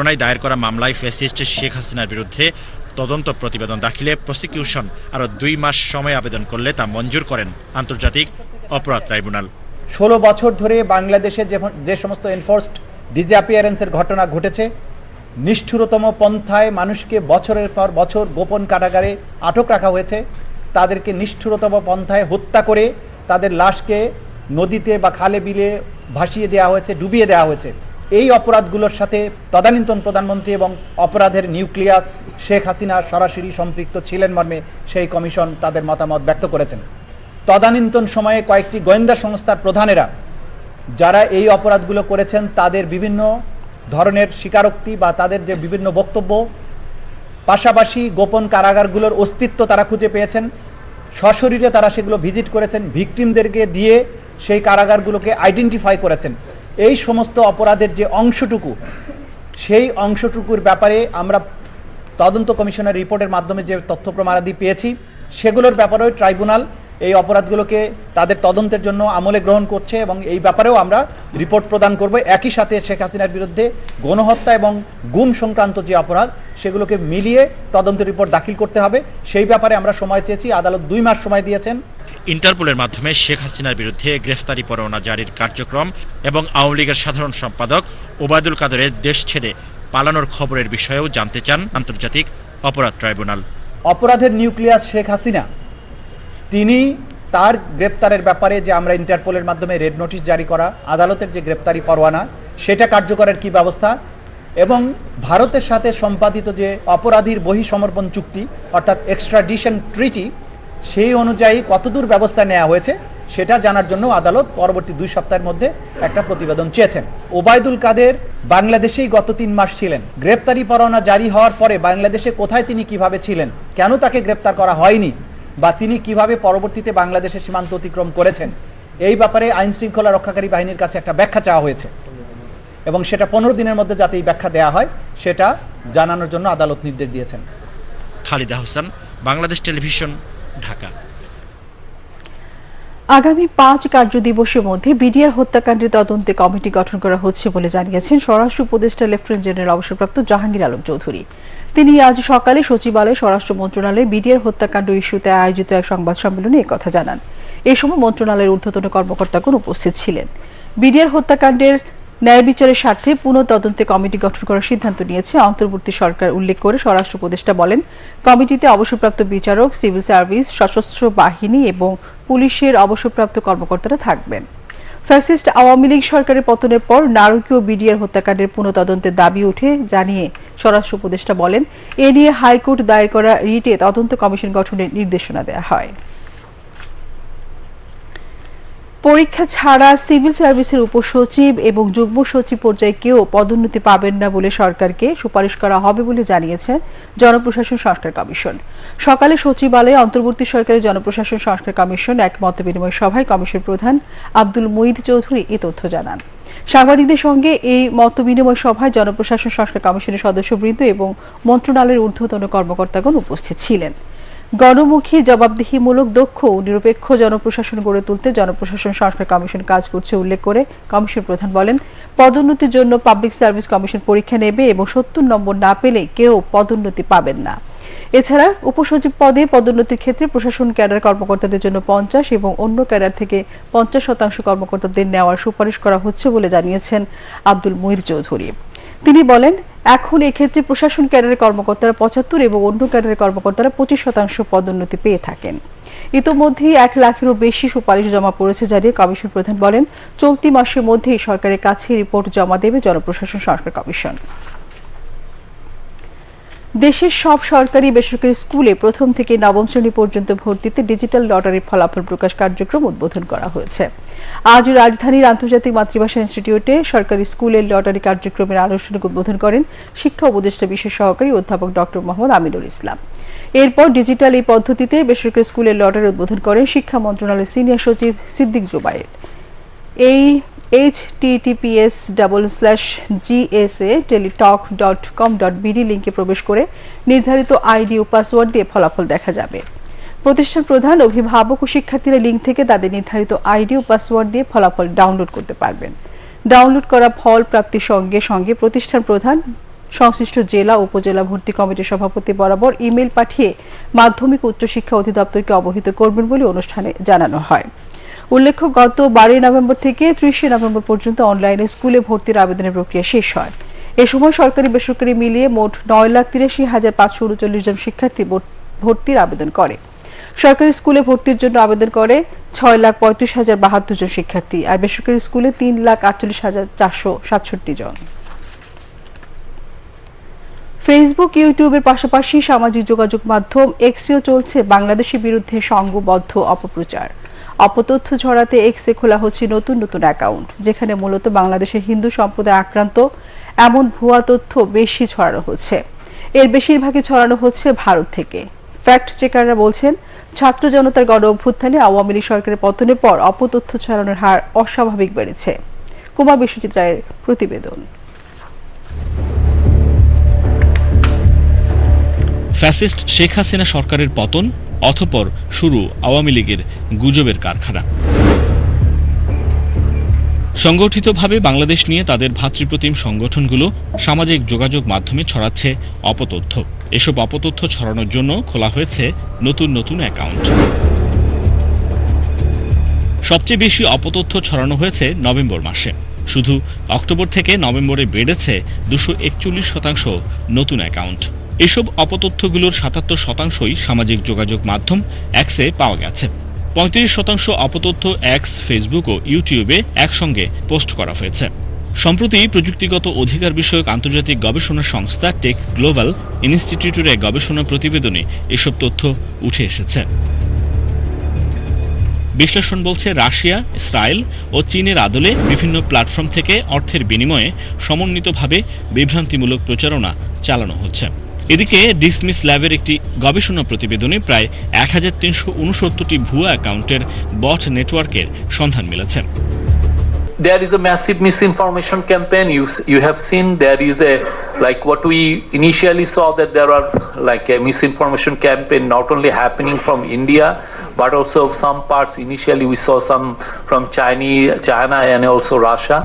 প্রণয় দায়ের করা মামলায় ফ্যাসিস্ট শেখ হাসিনার বিরুদ্ধে তদন্ত প্রতিবেদন দাখিলে প্রসিকিউশন আরও দুই মাস সময় আবেদন করলে তা মঞ্জুর করেন আন্তর্জাতিক অপরাধ ট্রাইব্যুনাল। ষোলো বছর ধরে বাংলাদেশে যে সমস্ত এনফোর্সড ডিজঅ্যাপিয়ারেন্সের ঘটনা ঘটেছে, নিষ্ঠুরতম পন্থায় মানুষকে বছরের পর বছর গোপন কারাগারে আটক রাখা হয়েছে। তাদেরকে নিষ্ঠুরতম পন্থায় হত্যা করে তাদের লাশকে নদীতে বা খালে বিলে ভাসিয়ে দেওয়া হয়েছে, ডুবিয়ে দেওয়া হয়েছে। এই অপরাধগুলোর সাথে তদানীন্তন প্রধানমন্ত্রী এবং অপরাধের নিউক্লিয়াস শেখ হাসিনা সরাসরি সম্পৃক্ত ছিলেন মর্মে সেই কমিশন তাদের মতামত ব্যক্ত করেছেন। তদানীন্তন সময়ে কয়েকটি গোয়েন্দা সংস্থার প্রধানেরা যারা এই অপরাধগুলো করেছেন, তাদের বিভিন্ন ধরনের স্বীকারোক্তি বা তাদের যে বিভিন্ন বক্তব্য, পাশাপাশি গোপন কারাগারগুলোর অস্তিত্ব তারা খুঁজে পেয়েছেন। সশরীরে তারা সেগুলো ভিজিট করেছেন। ভিকটিমদেরকে দিয়ে সেই কারাগারগুলোকে আইডেন্টিফাই করেছেন। এই সমস্ত অপরাধের যে অংশটুকু, সেই অংশটুকুর ব্যাপারে আমরা তদন্ত কমিশনের রিপোর্টের মাধ্যমে যে তথ্য প্রমাণাদি পেয়েছি, সেগুলোর ব্যাপারেও ট্রাইব্যুনাল এই অপরাধগুলোকে তাদের তদন্তের জন্য আমলে গ্রহণ করছে এবং এই ব্যাপারেও আমরা রিপোর্ট প্রদান করব। একই সাথে শেখ হাসিনার বিরুদ্ধে গণহত্যা এবং গুম সংক্রান্ত যে অপরাধ সেগুলোকে মিলিয়ে তদন্ত রিপোর্ট দাখিল করতে হবে। সেই ব্যাপারে আমরা সময় চেয়েছি। আদালত দুই মাস সময় দিয়েছেন। ইন্টারপোলের মাধ্যমে শেখ হাসিনার বিরুদ্ধে গ্রেফতারি পরোয়ানা জারির কার্যক্রম এবং আওয়ামী লীগের সাধারণ সম্পাদক ওবায়দুল কাদেরের দেশ ছেড়ে পালানোর খবরের বিষয়েও জানতে চান আন্তর্জাতিক অপরাধ ট্রাইব্যুনাল। অপরাধের নিউক্লিয়াস শেখ হাসিনা। তিনি তার গ্রেপ্তারের ব্যাপারে যে আমরা ইন্টারপোলের মাধ্যমে রেড নোটিশ জারি করা আদালতের যে গ্রেপ্তারি পরোয়ানা সেটা কার্যকরের কি ব্যবস্থা? এবং ভারতের সাথে সম্পাদিত যে অপরাধীর বহিসমর্পণ চুক্তি, অর্থাৎ এক্সট্রাডিশন ট্রিটি সেই অনুযায়ী কতদূর ব্যবস্থা নেওয়া হয়েছে, সেটা জানার জন্য আদালত পরবর্তী দুই সপ্তাহের মধ্যে একটা প্রতিবেদন চেয়েছেন। ওবায়দুল কাদের বাংলাদেশেই গত তিন মাস ছিলেন। গ্রেপ্তারি পরোয়ানা জারি হওয়ার পরে বাংলাদেশে কোথায় তিনি কীভাবে ছিলেন, কেন তাকে গ্রেপ্তার করা হয়নি, বা তিনি কীভাবে পরবর্তীতে বাংলাদেশের সীমান্ত অতিক্রম করেছেন, এই ব্যাপারে আইন শৃঙ্খলা রক্ষাকারী বাহিনীর কাছে একটা ব্যাখ্যা চাওয়া হয়েছে। এবং সেটা পনেরো দিনের মধ্যে যাতে এই ব্যাখ্যা দেওয়া হয় সেটা জানানোর জন্য আদালত নির্দেশ দিয়েছেন। খালিদা হোসেন বাংলাদেশ টেলিভিশন ঢাকা। আগামী পাঁচ কার্য দিবসের মধ্যে বিডিআর হত্যাকাণ্ডের তদন্তে কমিটি গঠন করা হচ্ছে বলে জানিয়েছেন স্বরাষ্ট্র উপদেষ্টা লেফটেন্যান্ট জেনারেল অবসরপ্রাপ্ত জাহাঙ্গীর আলম চৌধুরী। তিনি আজ সকালে সচিবালয়ে স্বরাষ্ট্র মন্ত্রণালয়ে বিডিআর হত্যাকাণ্ড ইস্যুতে আয়োজিত এক সংবাদ সম্মেলনে একথা জানান। এ সময় মন্ত্রণালয়ের ঊর্ধ্বতন কর্মকর্তাগণ উপস্থিত ছিলেন। বিডিআর হত্যাকাণ্ডের ন্যায় বিচারের স্বার্থে পুনঃ তদন্তে কমিটি গঠন করার সিদ্ধান্ত নিয়েছে। অন্তর্বর্তী সরকার উল্লেখ করে স্বরাষ্ট্র উপদেষ্টা বলেন, কমিটিতে অবসরপ্রাপ্ত বিচারক, সিভিল সার্ভিস, সশস্ত্র বাহিনী এবং পুলিশের অবসরপ্রাপ্ত কর্মকর্তারা থাকবেন। ফ্যাসিস্ট আওয়ামী লীগ সরকারের পতনের পর নারকীয় বিডিআর হত্যাকাণ্ডের পুনঃ তদন্তের দাবি উঠে জানিয়ে স্বরাষ্ট্র উপদেষ্টা বলেন, এ নিয়ে হাইকোর্ট দায়ের করা রিটে তদন্ত কমিশন গঠনের নির্দেশনা দেওয়া হয়। পরীক্ষা ছাড়া সিভিল সার্ভিসের উপসচিব এবং যুগ্ম সচিব পর্যায়ে কেউ পদোন্নতি পাবেন না বলে সরকারকে সুপারিশ করা হবে বলে জানিয়েছে জনপ্রশাসন সংস্কার কমিশন। সকালে সচিবালয়ে অন্তর্বর্তী সরকারের জনপ্রশাসন সংস্কার কমিশন এক মত বিনিময় সভায় কমিশন প্রধান আব্দুল মুইদ চৌধুরী এ তথ্য জানান। সাংবাদিকদের সঙ্গে এই মত বিনিময় সভায় জনপ্রশাসন সংস্কার কমিশনের সদস্যবৃন্দ এবং মন্ত্রণালয়ের ঊর্ধ্বতন কর্মকর্তাগণ উপস্থিত ছিলেন। গণমুখী, জবাবদিহিমূলক, দক্ষ ও নিরপেক্ষ জনপ্রশাসন গড়ে তুলতে জনপ্রশাসন সংস্কার কমিশন কাজ করছে উল্লেখ করে কমিশন প্রধান বলেন, পদোন্নতির জন্য পাবলিক সার্ভিস কমিশন পরীক্ষা নেবে এবং সত্তর নম্বর না পেলে কেউ পদোন্নতি পাবেন না। এছাড়া উপসচিব পদে পদোন্নতির ক্ষেত্রে প্রশাসন ক্যাডার কর্মকর্তাদের জন্য পঞ্চাশ এবং অন্য ক্যাডার থেকে পঞ্চাশ শতাংশ কর্মকর্তাদের নেওয়ার সুপারিশ করা হচ্ছে বলে জানিয়েছেন আব্দুল মুহির চৌধুরী। তিনি বলেন এখন এক্ষেত্রে প্রশাসন ক্যাডারের কর্মকর্তারা পঁচাত্তর এবং অন্য ক্যাডারের কর্মকর্তারা পঁচিশ শতাংশ পদোন্নতি পেয়ে থাকেন। ইতোমধ্যেই এক লাখেরও বেশি সুপারিশ জমা পড়েছে জানিয়ে কমিশন প্রধান বলেন, চলতি মাসের মধ্যেই সরকারের কাছে রিপোর্ট জমা দেবে জনপ্রশাসন সংস্কার কমিশন। দেশের সব সরকারি বেসরকারি স্কুলে প্রথম থেকে নবম শ্রেণি পর্যন্ত ভর্তিতে ডিজিটাল লটারির ফলাফল প্রকাশ কার্যক্রম উদ্বোধন করা হয়েছে। আজ রাজধানীর আন্তর্জাতিক মাতৃভাষা ইনস্টিটিউটে সরকারি স্কুলের লটারি কার্যক্রমের আনুষ্ঠানিক উদ্বোধন করেন শিক্ষা উপদেষ্টা বিশেষ সহকারী অধ্যাপক ডক্টর মোহাম্মদ আমিনুল ইসলাম। এরপর ডিজিটাল এই পদ্ধতিতে বেসরকারি স্কুলের লটারি উদ্বোধন করেন শিক্ষা মন্ত্রণালয়ের সিনিয়র সচিব সিদ্দিক জুবাইর এই H TTPS double slash GSA Teletalk dot com dot BD লিঙ্কে প্রবেশ করে নির্ধারিত আইডি ও পাসওয়ার্ড দিয়ে ফলাফল দেখা যাবে। প্রতিষ্ঠান প্রধান, অভিভাবক ও শিক্ষার্থীরা লিঙ্ক থেকে তাদের নির্ধারিত আইডি ও পাসওয়ার্ড দিয়ে ফলাফল ডাউনলোড করতে পারবেন। ডাউনলোড করা ফল প্রাপ্তির সঙ্গে সঙ্গে প্রতিষ্ঠান প্রধান, সংশ্লিষ্ট জেলা, উপজেলা ভর্তি কমিটির সভাপতি বরাবর ইমেল পাঠিয়ে মাধ্যমিক উচ্চশিক্ষা অধিদপ্তরকে অবহিত করবেন বলে অনুষ্ঠানে জানানো হয়। উল্লেখ্য, গত বারোই নভেম্বর থেকে ত্রিশে নভেম্বর পর্যন্ত অনলাইনে স্কুলে ভর্তির আবেদনের প্রক্রিয়া শেষ হয়। এ সময় সরকারি বেসরকারি মিলিয়ে মোট নয় লাখ তিরাশি হাজার পাঁচশো উনচল্লিশ জন শিক্ষার্থী ভর্তির আবেদন করে। সরকারি স্কুলে ভর্তির জন্য আবেদন করে ছয় লাখ পঁয়ত্রিশ হাজার বাহাত্তর জন শিক্ষার্থী আর বেসরকারি স্কুলে তিন লাখ আটচল্লিশ হাজার চারশো সাতষট্টি জন। ফেসবুক ইউটিউবের পাশাপাশি সামাজিক যোগাযোগ মাধ্যম এক্সেও চলছে বাংলাদেশের বিরুদ্ধে সংঘবদ্ধ অপপ্রচার। অপতথ্য ছড়াতে এক্সে খোলা হচ্ছে নতুন নতুন অ্যাকাউন্ট, যেখানে মূলত বাংলাদেশের হিন্দু সম্প্রদায় আক্রান্ত, এমন ভুয়া তথ্য বেশি ছড়ানো হচ্ছে। এর বেশিরভাগই ছড়ানো হচ্ছে ভারত থেকে। ফ্যাক্ট চেকাররা বলছেন, ছাত্র জনতার গণ অভ্যুত্থানে আওয়ামী লীগ সরকারের পতনের পর অপতথ্য ছড়ানোর হার অস্বাভাবিক বেড়েছে। কুমা বিশ্বজিৎ রায়ের প্রতিবেদন। ফ্যাসিস্ট শেখ হাসিনা সরকারের পতন অথপর শুরু আওয়ামী লীগের গুজবের কারখানা। সংগঠিতভাবে বাংলাদেশ নিয়ে তাদের ভাতৃপ্রতিম সংগঠনগুলো সামাজিক যোগাযোগ মাধ্যমে ছড়াচ্ছে অপতথ্য। এসব অপতথ্য ছড়ানোর জন্য খোলা হয়েছে নতুন নতুন অ্যাকাউন্ট। সবচেয়ে বেশি অপতথ্য ছড়ানো হয়েছে নভেম্বর মাসে। শুধু অক্টোবর থেকে নভেম্বরে বেড়েছে দুশো শতাংশ নতুন অ্যাকাউন্ট। এসব অপতথ্যগুলোর সাতাত্তর শতাংশই সামাজিক যোগাযোগ মাধ্যম অ্যাক্সে পাওয়া গেছে। পঁয়ত্রিশ শতাংশ অপতথ্য অ্যাক্স ফেসবুক ও ইউটিউবে একসঙ্গে পোস্ট করা হয়েছে। সম্প্রতি প্রযুক্তিগত অধিকার বিষয়ক আন্তর্জাতিক গবেষণা সংস্থা টেক গ্লোবাল ইনস্টিটিউটের এক গবেষণা প্রতিবেদনে এসব তথ্য উঠে এসেছে। বিশ্লেষণ বলছে রাশিয়া, ইসরায়েল ও চীনের আদলে বিভিন্ন প্ল্যাটফর্ম থেকে অর্থের বিনিময়ে সমন্বিতভাবে বিভ্রান্তিমূলক প্রচারণা চালানো হচ্ছে। এদিকে ডিসমিস ল্যাবের একটি গবেষণা প্রতিবেদনে প্রায় এক হাজার তিনশো উনসত্তরটি ভুয়া অ্যাকাউন্টের বট নেটওয়ার্কের সন্ধান মিলেছে there is a massive misinformation campaign you you have seen there is a like what we initially saw that there are like a misinformation campaign not only happening from india but also some parts initially we saw some from chinese china and also russia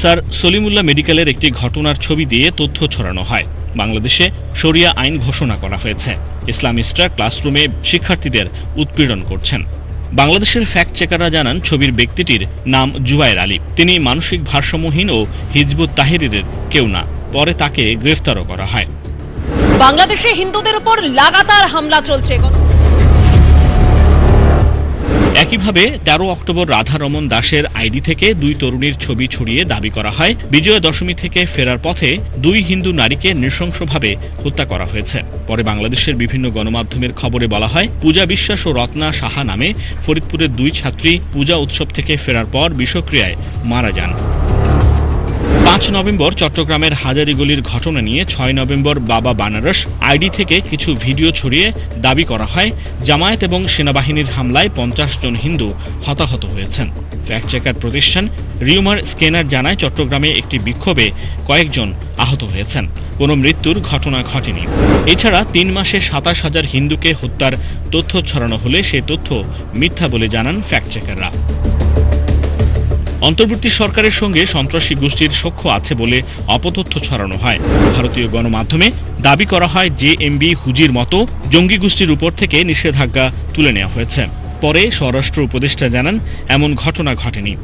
sir Salimullah মেডিকেলের একটি ঘটনার ছবি দিয়ে তথ্য ছড়ানো হয় বাংলাদেশে শরিয়া আইন ঘোষণা করা হয়েছে। ইসলামিস্টরা ক্লাসরুমে শিক্ষার্থীদের উৎপীড়ন করছেন। বাংলাদেশের ফ্যাক্ট চেকাররা জানান, ছবির ব্যক্তিটির নাম জুবায়ের আলী। তিনি মানসিক ভারসাম্যহীন ও হিজবুত তাহিরের কেউ না। পরে তাকে গ্রেফতারও করা হয়। বাংলাদেশে হিন্দুদের উপর লাগাতার হামলা চলছে। একইভাবে তেরো অক্টোবর রাধারমন দাসের আইডি থেকে দুই তরুণীর ছবি ছড়িয়ে দাবি করা হয়। বিজয়া দশমী থেকে ফেরার পথে দুই হিন্দু নারীকে নৃশংসভাবে হত্যা করা হয়েছে। পরে বাংলাদেশের বিভিন্ন গণমাধ্যমের খবরে বলা হয়, পূজা বিশ্বাস ও রত্না সাহা নামে ফরিদপুরের দুই ছাত্রী পূজা উৎসব থেকে ফেরার পর বিষক্রিয়ায় মারা যান। পাঁচ নভেম্বর চট্টগ্রামের হাজারিগুলির ঘটনা নিয়ে ছয় নভেম্বর বাবা বানারস আইডি থেকে কিছু ভিডিও ছড়িয়ে দাবি করা হয়, জামায়াত এবং সেনাবাহিনীর হামলায় পঞ্চাশ জন হিন্দু হতাহত হয়েছেন। ফ্যাক্ট চেকার প্রতিষ্ঠান রিউমার স্কেনার জানায়, চট্টগ্রামে একটি বিক্ষোভে কয়েকজন আহত হয়েছেন। কোনো মৃত্যুর ঘটনা ঘটেনি। এছাড়া তিন মাসে সাতাশ হাজার হিন্দুকে হত্যার তথ্য ছড়ানো হলে সে তথ্য মিথ্যা বলে জানান ফ্যাক্ট চেকাররা অন্তর্বর্তী সরকারের সঙ্গে সন্ত্রাসী গোষ্ঠীর সখ্য আছে বলে অপতথ্য ছড়ানো হয়। ভারতীয় গণমাধ্যমে দাবি করা হয় যে এমবি হুজির মতো জঙ্গি গোষ্ঠীর উপর থেকে নিষেধাজ্ঞা তুলে নেওয়া হয়েছে। পরে স্বরাষ্ট্র উপদেষ্টা জানান, এমন ঘটনা ঘটেনি।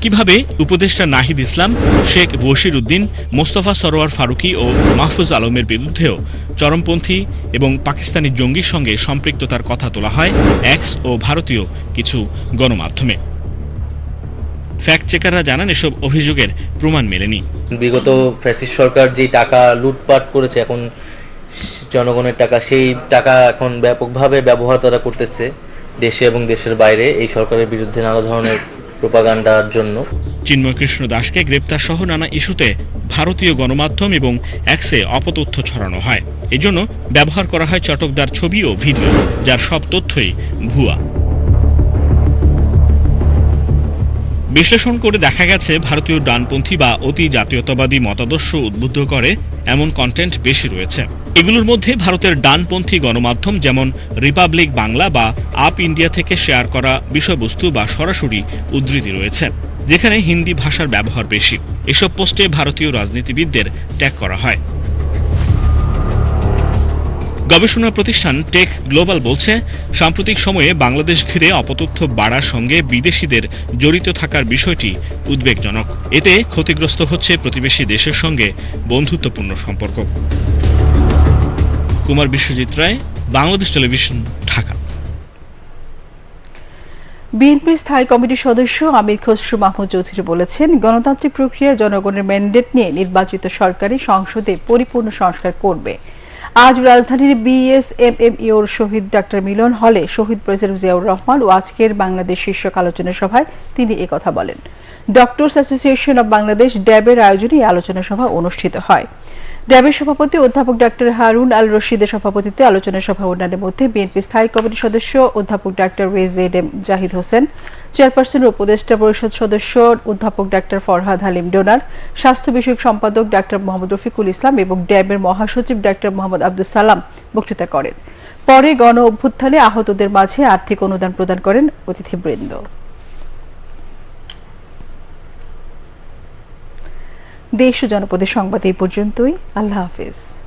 একইভাবে উপদেষ্টা নাহিদ ইসলাম, শেখ বশির উদ্দিন, মোস্তফা সরোয়ার ফারুকি ও মাহফুজ আলমের বিরুদ্ধেও চরমপন্থী এবং পাকিস্তানি জঙ্গির সঙ্গে সম্পৃক্ততার কথা তোলা হয় এক্স ও ভারতীয় কিছু গণমাধ্যমে। ফ্যাক্ট চেকাররা জানান, এসব অভিযোগের প্রমাণ মেলেনি। বিগত ফ্যাসিস সরকার যে টাকা লুটপাট করেছে, এখন জনগণের টাকা, সেই টাকা এখন ব্যাপকভাবে ব্যবহার তারা করতেছে দেশে এবং দেশের বাইরে। এই সরকারের বিরুদ্ধে নানা ধরনের প্রোপাগান্ডার জন্য। চিন্ময়কৃষ্ণ দাসকে গ্রেপ্তার সহ নানা ইস্যুতে ভারতীয় গণমাধ্যম এবং অ্যাক্সে অপতথ্য ছড়ানো হয়। এজন্য ব্যবহার করা হয় চটকদার ছবি ও ভিডিও, যার সব তথ্যই ভুয়া। বিশ্লেষণ করে দেখা গেছে, ভারতীয় ডানপন্থী বা অতি জাতীয়তাবাদী মতাদর্শ উদ্বুদ্ধ করে এমন কন্টেন্ট বেশি রয়েছে। এগুলোর মধ্যে ভারতের ডানপন্থী গণমাধ্যম যেমন রিপাবলিক বাংলা বা আপ ইন্ডিয়া থেকে শেয়ার করা বিষয়বস্তু বা সরাসরি উদ্ধৃতি রয়েছে, যেখানে হিন্দি ভাষার ব্যবহার বেশি। এসব পোস্টে ভারতীয় রাজনীতিবিদদের ট্যাগ করা হয়। গবেষণা প্রতিষ্ঠান টেক গ্লোবাল বলছে, সাম্প্রতিক সময়ে বাংলাদেশ ঘিরে অপতথ্য বাড়ার সঙ্গে বিদেশিদের জড়িত থাকার বিষয়টি উদ্বেগজনক। এতে ক্ষতিগ্রস্ত হচ্ছে প্রতিবেশী দেশের সঙ্গে বন্ধুত্বপূর্ণ সম্পর্ক। কুমার বিশ্বজিৎ রায়, বাংলাদেশ টেলিভিশন, ঢাকা। বিএনপির স্থায়ী কমিটির সদস্য আমির খসরু মাহমুদ চৌধুরী বলেছেন, গণতান্ত্রিক প্রক্রিয়া জনগণের ম্যান্ডেট নিয়ে নির্বাচিত সরকারি সংসদে পরিপূর্ণ সংস্কার করবে। আজ রাজধানীর বিএসএমএমইউর শহীদ ডাক্তার মিলন হলে শহীদ প্রেসিডেন্ট জিয়াউর রহমান ও আজকের বাংলাদেশ শীর্ষক আলোচনা সভায় তিনি একথা বলেন। ডক্টরস অ্যাসোসিয়েশন অব বাংলাদেশ ড্যাবের আয়োজনে আলোচনা সভা অনুষ্ঠিত হয়। ড্যাবের সভাপতি অধ্যাপক ডাক্তার হারুন আল রশিদের সভাপতিত্বে আলোচনা সভা অন্যান্যের মধ্যে বিএনপি স্থায়ী কমিটির সদস্য অধ্যাপক doctor A Z M Zahid Hossain, chairperson উপদেষ্টা পরিষদ সদস্য অধ্যাপক ডাক্তার ফরহাদ হালিম ডোনার, স্বাস্থ্য বিষয়ক সম্পাদক ডাক্তার মোহাম্মদ রফিকুল ইসলাম এবং ড্যাবের মহাসচিব ডাক্তার মোহাম্মদ আব্দুল সালাম বক্তৃতা করেন। পরে গণ অভ্যুত্থানে আহতদের মাঝে আর্থিক অনুদান প্রদান করেন অতিথিবৃন্দ। দেশ ও জনপদের সংবাদ এই পর্যন্তই। আল্লাহ হাফিজ।